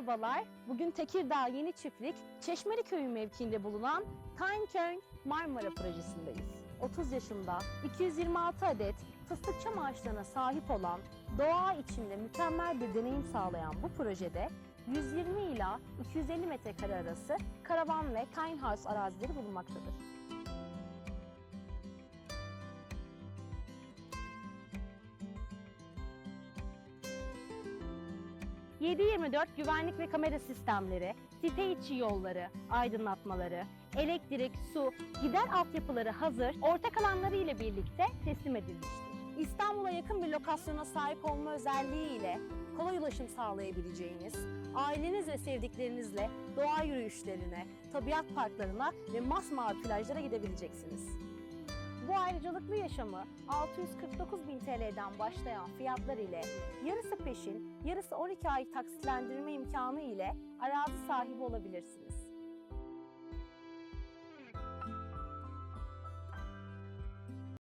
Merhabalar. Bugün Tekirdağ Yeni Çiftlik Çeşmeli Köyü mevkiinde bulunan Time Köln Marmara projesindeyiz. 30 yaşında 226 adet fıstık çam ağaçlarına sahip olan doğa içinde mükemmel bir deneyim sağlayan bu projede 120 ila 250 metrekare arası karavan ve tiny house arazileri bulunmaktadır. 7-24 güvenlik ve kamera sistemleri, site içi yolları, aydınlatmaları, elektrik, su, gider altyapıları hazır, ortak alanları ile birlikte teslim edilmiştir. İstanbul'a yakın bir lokasyona sahip olma özelliği ile kolay ulaşım sağlayabileceğiniz, aileniz ve sevdiklerinizle doğa yürüyüşlerine, tabiat parklarına ve masmavi plajlara gidebileceksiniz. Bu ayrıcalıklı yaşamı 649 bin TL'den başlayan fiyatlar ile yarısı peşin, yarısı 12 ay taksitlendirme imkanı ile arazi sahibi olabilirsiniz.